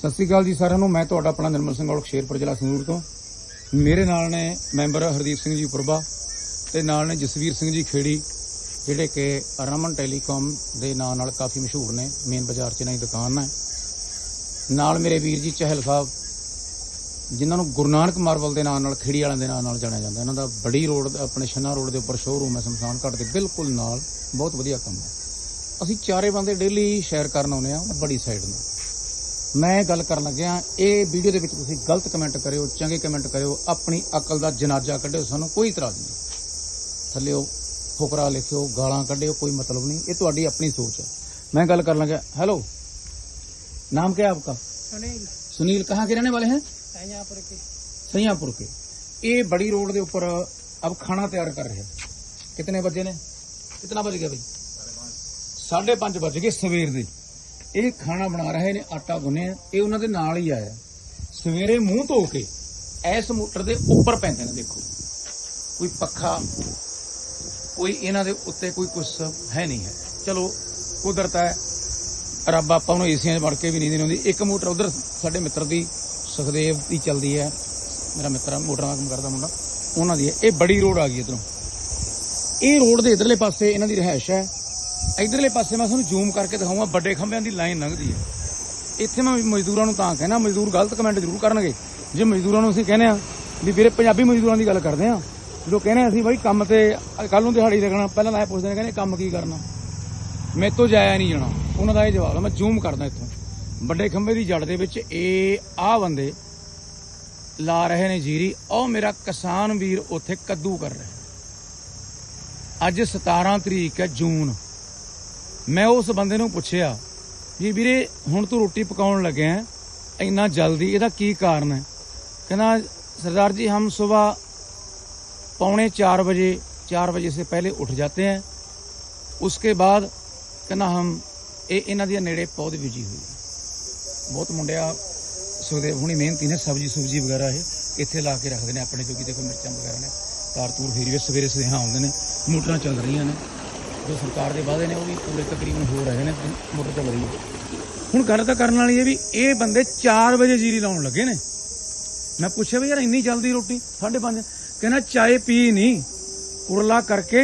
ਸਤਿ ਸ਼੍ਰੀ ਅਕਾਲ ਜੀ ਸਾਰਿਆਂ ਨੂੰ। ਮੈਂ ਤੁਹਾਡਾ ਆਪਣਾ ਨਿਰਮਲ ਸਿੰਘ ਔਲਖ, ਸ਼ੇਰਪੁਰ ਜ਼ਿਲ੍ਹਾ ਸੰਗਰੂਰ ਤੋਂ। ਮੇਰੇ ਨਾਲ ਨੇ ਮੈਂਬਰ ਹਰਦੀਪ ਸਿੰਘ ਜੀ ਪੁਰਬਾ ਤੇ ਨਾਲ ਨੇ ਜਸਵੀਰ ਸਿੰਘ ਜੀ ਖੇੜੀ, ਜਿਹੜੇ ਕਿ ਰਮਨ ਟੈਲੀਕਾਮ ਦੇ ਨਾਂ ਨਾਲ ਕਾਫੀ ਮਸ਼ਹੂਰ ਨੇ, ਮੇਨ ਬਾਜ਼ਾਰ 'ਚ ਇਹਨਾਂ ਦੀ ਦੁਕਾਨ ਹੈ। ਨਾਲ ਮੇਰੇ ਵੀਰ ਜੀ ਚਹਿਲ ਸਾਹਿਬ, ਜਿਨ੍ਹਾਂ ਨੂੰ ਗੁਰੂ ਨਾਨਕ ਮਾਰਬਲ ਦੇ ਨਾਂ ਨਾਲ, ਖੇੜੀ ਵਾਲਿਆਂ ਦੇ ਨਾਂ ਨਾਲ ਜਾਣਿਆ ਜਾਂਦਾ। ਇਹਨਾਂ ਦਾ ਬੜੀ ਰੋਡ, ਆਪਣੇ ਛੰਨਾ ਰੋਡ ਦੇ ਉੱਪਰ ਸ਼ੋਰੂਮ ਹੈ ਸ਼ਮਸ਼ਾਨ ਘਾਟ ਦੇ, ਬਿਲਕੁਲ ਨਾਲ, ਬਹੁਤ ਵਧੀਆ ਕੰਮ ਹੈ। ਅਸੀਂ ਚਾਰੇ ਬੰਦੇ ਡੇਲੀ ਸ਼ੇਅਰ ਕਰਨ ਆਉਂਦੇ ਆ ਬੜੀ ਸਾਈਡ ਨੂੰ ਮੈਂ ਗੱਲ ਕਰਨ ਲੱਗਿਆ ਇਹ ਵੀਡੀਓ ਦੇ ਵਿੱਚ ਤੁਸੀਂ ਗਲਤ ਕਮੈਂਟ ਕਰਿਓ ਚੰਗੇ ਕਮੈਂਟ ਕਰਿਓ ਆਪਣੀ ਅਕਲ ਦਾ ਜਨਾਜ਼ਾ ਕੱਢਿਓ ਸਾਨੂੰ ਕੋਈ ਇਤਰਾਜ਼ ਨਹੀਂ ਥੱਲੇ ਫੁਕਰਾ ਲਿਖਿਓ ਗਾਲਾਂ ਕੱਢਿਓ ਕੋਈ ਮਤਲਬ ਨਹੀਂ ਇਹ ਤੁਹਾਡੀ ਆਪਣੀ ਸੋਚ ਹੈ ਮੈਂ ਗੱਲ ਕਰਨ ਲੱਗਾ हेलो नाम क्या है आपका सुनील सुनील कहाँ के रहने वाले हैं सैयापुर के सैयापुर के ये बड़ी रोड के ऊपर अब खाना तैयार कर रहे हैं कितने बजे ने कितना बज गया भाई ਸਾਢੇ 5:30 ਵਜ ਕੇ ਸਵੇਰ ਦੇ। ਇਹ ਖਾਣਾ ਬਣਾ ਰਹੇ ਨੇ ਆਟਾ ਗੁੰਨਿਆ ਇਹ ਉਹਨਾਂ ਦੇ ਨਾਲ ਹੀ ਆਇਆ। ਸਵੇਰੇ ਮੂੰਹ ਧੋ ਕੇ ਇਸ ਮੋਟਰ ਦੇ ਉੱਪਰ ਪੈਂਦੇ ਨੇ, ਦੇਖੋ। ਕੋਈ ਪੱਖਾ, ਕੋਈ ਇਹਨਾਂ ਦੇ ਉੱਤੇ ਕੋਈ ਕੁਝ ਹੈ ਨਹੀਂ ਹੈ। ਚਲੋ, ਕੁਦਰਤ ਹੈ। ਰੱਬ ਆਪਾਂ ਨੂੰ ਏਸੀਆਂ 'ਚ ਵੜ ਕੇ ਵੀ ਨਹੀਂ ਦਿੰਦੀ। ਇੱਕ ਮੋਟਰ ਉਧਰ ਸਾਡੇ ਮਿੱਤਰ ਦੀ, ਸੁਖਦੇਵ ਦੀ ਚੱਲਦੀ ਹੈ। ਮੇਰਾ ਮਿੱਤਰ ਆ, ਮੋਟਰਾਂ ਦਾ ਕੰਮ ਕਰਦਾ ਮੁੰਡਾ। ਉਹਨਾਂ ਦੀ ਹੈ। ਇਹ ਬੜੀ ਰੋਡ ਆ ਗਈ ਇਧਰੋਂ। ਇਹ ਰੋਡ ਦੇ ਇਧਰਲੇ ਪਾਸੇ ਇਹਨਾਂ ਦੀ ਰਹਿائش ਹੈ। ਇਧਰਲੇ ਪਾਸੇ ਮੈਂ ਤੁਹਾਨੂੰ ਜ਼ੂਮ ਕਰਕੇ ਦਿਖਾਉਂਗਾ, ਵੱਡੇ ਖੰਭਿਆਂ ਦੀ ਲਾਈਨ ਲੰਘਦੀ ਹੈ। ਇੱਥੇ ਮੈਂ ਮਜ਼ਦੂਰਾਂ ਨੂੰ ਤਾਂ ਕਹਿਣਾ, ਮਜ਼ਦੂਰ ਗਲਤ ਕਮੈਂਟ ਜ਼ਰੂਰ ਕਰਨਗੇ। ਜੇ ਮਜ਼ਦੂਰਾਂ ਨੂੰ ਅਸੀਂ ਕਹਿੰਦੇ ਆ ਵੀ ਵੀਰੇ ਪੰਜਾਬੀ ਮਜ਼ਦੂਰਾਂ ਦੀ ਗੱਲ ਕਰਦੇ ਆ ਜਦੋਂ ਕਹਿੰਦੇ ਆ ਅਸੀਂ ਬਾਈ ਕੰਮ ਤੇ ਕੱਲ ਨੂੰ ਦਿਹਾੜੀ ਲੱਗਣਾ ਪਹਿਲਾਂ ਲਾਇਆ ਪੁੱਛਦੇ ਨੇ ਕਹਿੰਦੇ ਕੰਮ ਕੀ ਕਰਨਾ। ਮੇਰੇ ਤੋਂ ਜਾਇਆ ਨਹੀਂ ਜਾਣਾ। ਉਹਨਾਂ ਦਾ ਇਹ ਜਵਾਬ ਹੈ, ਮੈਂ ਜ਼ੂਮ ਕਰਦਾ ਇੱਥੋਂ। ਵੱਡੇ ਖੰਭੇ ਦੀ ਜੜ ਦੇ ਵਿੱਚ ਇਹ ਆਹ ਬੰਦੇ ਲਾ ਰਹੇ ਨੇ ਜੀਰੀ, ਉਹ ਮੇਰਾ ਕਿਸਾਨ ਵੀਰ ਉੱਥੇ ਕੱਦੂ ਕਰ ਰਿਹਾ। ਅੱਜ 17 ਤਰੀਕ ਹੈ, ਜੂਨ। ਮੈਂ ਉਸ ਬੰਦੇ ਨੂੰ ਪੁੱਛਿਆ ਵੀ ਵੀਰੇ ਹੁਣ ਤੂੰ ਰੋਟੀ ਪਕਾਉਣ ਲੱਗਿਆ ਹੈ, ਇੰਨਾ ਜਲਦੀ ਇਹਦਾ ਕੀ ਕਾਰਨ ਹੈ ਕਹਿੰਦਾ सरदार जी हम सुबह पौने चार बजे चार बजे से पहले उठ जाते हैं उसके बाद कहना हम ਇਹ ਇਹਨਾਂ ਦੀਆਂ ਨੇੜੇ ਪੌਦ ਬੀਜੀ ਹੋਈ ਹੈ ਬਹੁਤ ਮੁੰਡਿਆ ਸੁਖਦੇਵ ਹੁਣੀ ਮਿਹਨਤੀ ਨੇ ਸਬਜੀ ਸੁਬਜੀ ਵਗੈਰਾ ਇਹ ਇੱਥੇ ਲਾ ਕੇ ਰੱਖਦੇ ਨੇ ਆਪਣੇ ਜੋਗੀ ਦੇਖੋ ਮਿਰਚਾਂ ਵਗੈਰਾ ਨੇ ਤਾਰ ਤੂਰ ਫੇਰੀ ਵੀ ਸਵੇਰੇ ਸੁਨੇਹਾ ਆਉਂਦੇ ਨੇ ਮੋਟਰਾਂ ਚੱਲ ਰਹੀਆਂ ਨੇ ਜੋ ਸਰਕਾਰ ਦੇ ਵਾਅਦੇ ਨੇ ਉਹ ਵੀ ਪੂਰੇ ਤਕਰੀਬਨ ਹੋ ਰਹੇ ਨੇ ਤੇ ਮੋਟਰ ਚੱਲ ਰਹੀ ਹੈ ਹੁਣ ਗੱਲ ਤਾਂ ਕਰਨ ਵਾਲੀ ਹੈ ਵੀ ਇਹ ਬੰਦੇ 4 ਵਜੇ ਜੀਰੀ ਲਾਉਣ ਲੱਗੇ ਨੇ ਮੈਂ ਪੁੱਛਿਆ ਵੀ ਯਾਰ ਇੰਨੀ ਜਲਦੀ ਰੋਟੀ 5:30 ਕਹਿੰਦਾ ਚਾਏ ਪੀ ਨਹੀਂ ਕੁਰਲਾ ਕਰਕੇ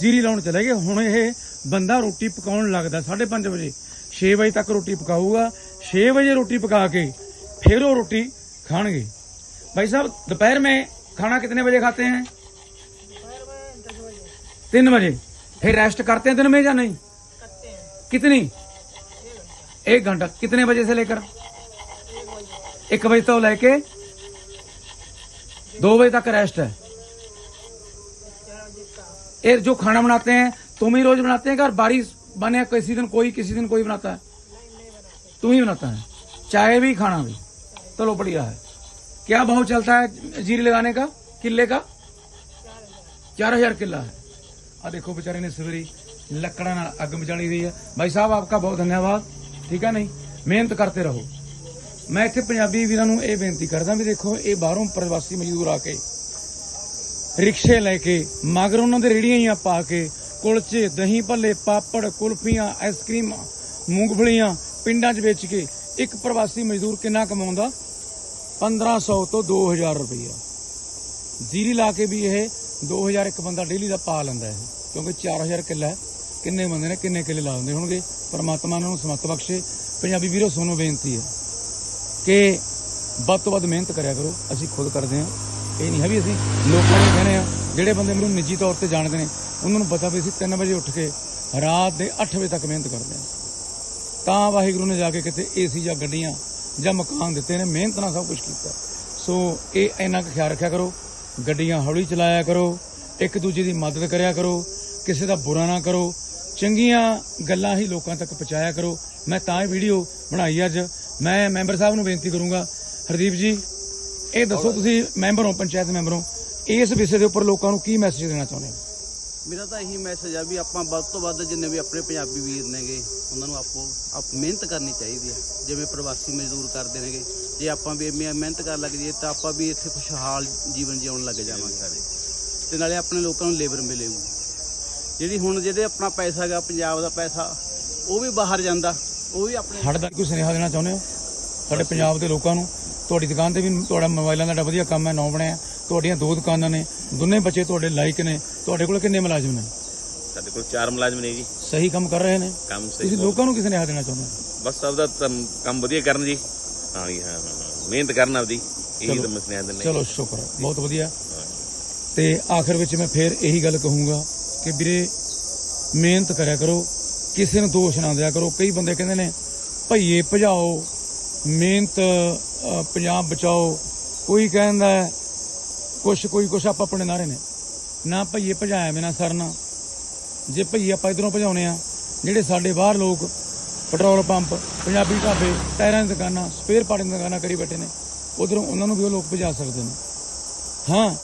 ਜੀਰੀ ਲਾਉਣ ਚਲੇ ਗਏ ਹੁਣ ਇਹ ਬੰਦਾ ਰੋਟੀ ਪਕਾਉਣ ਲੱਗਦਾ 5:30 ਵਜੇ 6 ਵਜੇ ਤੱਕ ਰੋਟੀ ਪਕਾਊਗਾ 6 ਵਜੇ ਰੋਟੀ ਪਕਾ ਕੇ फिर वो रोटी खाएंगे भाई साहब दोपहर में खाना कितने बजे खाते हैं तीन बजे फिर रेस्ट करते हैं दिन में या नहीं? करते हैं कितनी? एक घंटा। कितने बजे से लेकर? एक बजे तो लेके दो बजे तक रेस्ट है। ये जो खाना बनाते हैं, तुम ही रोज बनाते हैं और बारिश बने, किसी दिन कोई, किसी दिन कोई बनाता है? तुम ही बनाता है। चाय भी, खाना भी। चलो बढ़िया है। क्या भाव चलता है जीरी लगाने का? किले का? चार हज़ार किला है। आ देखो बेचारे ने सवेरी ਲੱਕੜਾਂ ਨਾਲ ਅੱਗ ਮਚਾਣੀ ਹੋਈ ਹੈ ਭਾਈ ਸਾਹਿਬ ਆਪਕਾ ਬਹੁਤ ਧੰਨਵਾਦ ਠੀਕ ਹੈ ਨਹੀਂ ਮਿਹਨਤ ਕਰਤੇ ਰਹੋ ਮੈਂ ਇੱਥੇ ਪੰਜਾਬੀ ਵੀਰਾਂ ਨੂੰ ਇਹ ਬੇਨਤੀ ਕਰਦਾ ਵੀ ਦੇਖੋ ਇਹ ਬਾਹਰੋਂ ਪ੍ਰਵਾਸੀ ਮਜ਼ਦੂਰ ਆ ਕੇ ਰਿਕਸ਼ੇ ਲੈ ਕੇ ਮਗਰ ਉਹਨਾਂ ਦੇ ਰੇੜੀਆਂ ਹੀ ਪਾ ਕੇ ਕੁਲਚੇ ਦਹੀਂ ਭੱਲੇ ਪਾਪੜ ਕੁਲਫੀਆਂ ਆਈਸਕ੍ਰੀਮ ਮੂੰਗਫਲੀਆਂ ਪਿੰਡਾਂ 'ਚ ਵੇਚ ਕੇ ਇੱਕ ਪ੍ਰਵਾਸੀ ਮਜ਼ਦੂਰ ਕਿੰਨਾ ਕਮਾਉਂਦਾ 1500 ਤੋਂ 2000 ਰੁਪਈਆ ਜੀਰੀ ਲਾ ਕੇ ਵੀ ਇਹ 2000 ਇੱਕ ਬੰਦਾ ਡੇਲੀ ਦਾ ਪਾ ਲੈਂਦਾ ਹੈ ਕਿਉਂਕਿ 4000 ਕਿੱਲਾ ਹੈ। ਕਿੰਨੇ ਬੰਦੇ ਨੇ, ਕਿੰਨੇ ਕਿੱਲੇ ਲਾ ਦਿੰਦੇ ਹੋਣਗੇ? ਪਰਮਾਤਮਾ ਇਹਨਾਂ ਨੂੰ ਸਮਤ ਬਖਸ਼ੇ। ਪੰਜਾਬੀ ਵੀਰੋ, ਸੋਨੂੰ ਬੇਨਤੀ ਹੈ ਕਿ ਵੱਧ ਤੋਂ ਵੱਧ ਮਿਹਨਤ ਕਰਿਆ ਕਰੋ। ਅਸੀਂ ਖੁਦ ਕਰਦੇ ਹਾਂ। ਇਹ ਨਹੀਂ ਹੈ ਵੀ ਅਸੀਂ ਲੋਕਾਂ ਨੂੰ ਕਹਿੰਦੇ ਆ ਜਿਹੜੇ ਬੰਦੇ ਮੈਨੂੰ ਨਿੱਜੀ ਤੌਰ ਤੇ ਜਾਣਦੇ ਨੇ, ਉਹਨਾਂ ਨੂੰ ਪਤਾ ਵੀ ਅਸੀਂ 3 ਵਜੇ ਉੱਠ ਕੇ ਰਾਤ ਦੇ 8 ਵਜੇ ਤੱਕ ਮਿਹਨਤ ਕਰਦੇ ਹਾਂ। ਤਾਂ ਵਾਹਿਗੁਰੂ ਨੇ ਜਾ ਕੇ ਕਿਤੇ ਏਸੀ ਜਾਂ ਗੱਡੀਆਂ ਜਾਂ ਮਕਾਨ ਦਿੱਤੇ ਨੇ, ਮਿਹਨਤ ਨਾਲ ਸਭ ਕੁਝ ਕੀਤਾ। ਸੋ ਇਹ ਇੰਨਾ ਕੁ ਖਿਆਲ ਰੱਖਿਆ ਕਰੋ। ਗੱਡੀਆਂ ਹੌਲੀ ਚਲਾਇਆ ਕਰੋ ਇੱਕ ਦੂਜੇ ਦੀ ਮਦਦ ਕਰਿਆ ਕਰੋ ਕਿਸੇ ਦਾ ਬੁਰਾ ਨਾ ਕਰੋ ਚੰਗੀਆਂ ਗੱਲਾਂ ਹੀ ਲੋਕਾਂ ਤੱਕ ਪਹੁੰਚਾਇਆ ਕਰੋ। ਮੈਂ ਤਾਂ ਇਹ ਵੀਡੀਓ ਬਣਾਈ ਅੱਜ। ਮੈਂ ਮੈਂਬਰ ਸਾਹਿਬ ਨੂੰ ਬੇਨਤੀ ਕਰੂੰਗਾ ਹਰਦੀਪ ਜੀ ਇਹ ਦੱਸੋ ਤੁਸੀਂ ਮੈਂਬਰ ਹੋ ਪੰਚਾਇਤ ਮੈਂਬਰ ਹੋ ਇਸ ਵਿਸ਼ੇ ਦੇ ਉੱਪਰ ਲੋਕਾਂ ਨੂੰ ਕੀ ਮੈਸੇਜ ਦੇਣਾ ਚਾਹੁੰਦੇ ਹੋ? ਮੇਰਾ ਤਾਂ ਇਹੀ ਮੈਸੇਜ ਆ ਵੀ ਆਪਾਂ ਵੱਧ ਤੋਂ ਵੱਧ ਜਿੰਨੇ ਵੀ ਆਪਣੇ ਪੰਜਾਬੀ ਵੀਰ ਨੇਗੇ ਉਹਨਾਂ ਨੂੰ ਆਪੋ ਆਪ ਮਿਹਨਤ ਕਰਨੀ ਚਾਹੀਦੀ ਹੈ ਜਿਵੇਂ ਪ੍ਰਵਾਸੀ ਮਜ਼ਦੂਰ ਕਰਦੇ ਨੇਗੇ। ਜੇ ਆਪਾਂ ਵੀ ਮਿਹ- ਮਿਹਨਤ ਕਰਨ ਲੱਗ ਜਾਈਏ ਤਾਂ ਆਪਾਂ ਵੀ ਇੱਥੇ ਖੁਸ਼ਹਾਲ ਜੀਵਨ ਜਿਉਣ ਲੱਗ ਜਾਵਾਂਗੇ। ਤੇ ਨਾਲੇ ਆਪਣੇ ਲੋਕਾਂ ਨੂੰ ਲੇਬਰ ਮਿਲੇਗੀ। ਜਿਹੜੀ ਹੁਣ ਜਿਹਦੇ ਆਪਣਾ ਪੈਸਾ ਹੈਗਾ ਪੰਜਾਬ ਦਾ ਪੈਸਾ ਉਹ ਵੀ ਬਾਹਰ ਜਾਂਦਾ ਉਹ ਵੀ ਆਪਣੇ ਹੜਦਾ ਕੋਈ ਸੁਨੇਹਾ ਦੇਣਾ ਚਾਹੁੰਦੇ ਹੋ? ਸਾਡੇ ਪੰਜਾਬ ਦੇ ਲੋਕਾਂ ਨੂੰ ਤੁਹਾਡੀ ਦੁਕਾਨ ਤੇ ਵੀ ਤੁਹਾਡਾ ਮੋਬਾਈਲਾਂ ਦਾ ਵਧੀਆ ਕੰਮ ਹੈ ਨੌ ਬਣਿਆ। ਤੁਹਾਡੀਆਂ ਦੋ ਦੁਕਾਨਾਂ ਨੇ ਦੋਨੇ ਬੱਚੇ ਤੁਹਾਡੇ ਲਾਇਕ ਨੇ। ਤੁਹਾਡੇ ਕੋਲ ਕਿੰਨੇ ਮੁਲਾਜ਼ਮ ਨੇ? ਸਾਡੇ ਕੋਲ ਚਾਰ ਮੁਲਾਜ਼ਮ ਨੇ ਜੀ। ਸਹੀ ਕੰਮ ਕਰ ਰਹੇ ਨੇ? ਕੰਮ ਸਹੀ ਤੁਸੀਂ ਲੋਕਾਂ ਨੂੰ ਕਿਸ ਸੁਨੇਹਾ ਦੇਣਾ ਚਾਹੁੰਦੇ ਹੋ? ਬਸ ਆਪਦਾ ਤਮ- ਕੰਮ ਵਧੀਆ ਕਰਨ ਜੀ। ਹਾਂ ਜੀ ਹਾਂ ਹਾਂ, ਹਾਂ। ਮਿਹਨਤ ਕਰਨ ਆਪਦੀ ਇਹੀ ਤਾਂ ਮਸਲੇ ਆਂਦੇ ਨੇ ਚਲੋ ਸ਼ੁਕਰ ਹੈ, ਬਹੁਤ ਵਧੀਆ। ਤੇ ਆਖਰ ਵਿੱਚ ਮੈਂ ਫੇਰ ਇਹੀ ਗੱਲ ਕਹੂੰਗਾ ਕਿ ਵੀਰੇ ਮਿਹਨਤ ਕਰਿਆ ਕਰੋ ਕਿਸੇ ਨੂੰ ਦੋਸ਼ ਨਾ ਦਿਆ ਕਰੋ। ਕਈ ਬੰਦੇ ਕਹਿੰਦੇ ਨੇ ਭਈਏ ਭਜਾਓ ਮਿਹਨਤ ਅ, ਪੰਜਾਬ ਬਚਾਓ। ਕੋਈ ਕਹਿੰਦਾ ਹੈ ਕੁਛ ਕੋਈ ਕੁਛ ਆਪਾਂ ਆਪਣੇ ਨਾਰੇ ਨੇ। ਨਾ ਭਈਏ ਭਜਾਇਆ ਬਿਨਾ ਸਰਨਾ। ਜੇ ਭਈਏ ਆਪਾਂ ਇਧਰੋਂ ਭਜਾਉਨੇ ਆ ਜਿਹੜੇ ਸਾਡੇ ਬਾਹਰ ਲੋਕ ਪੈਟਰੋਲ ਪੰਪ, ਪੰਜਾਬੀ ਢਾਬੇ, ਟਾਇਰਾਂ ਦੀਆਂ ਦੁਕਾਨਾਂ, ਸਪੇਅਰ ਪਾਰਟਾਂ ਦੀਆਂ ਦੁਕਾਨਾਂ ਕਰੀ ਬੈਠੇ ਨੇ। ਉਧਰੋਂ ਉਹਨਾਂ ਨੂੰ ਵੀ ਉਹ ਲੋਕ ਭਜਾ ਸਕਦੇ ਨੇ। ਹਾਂ।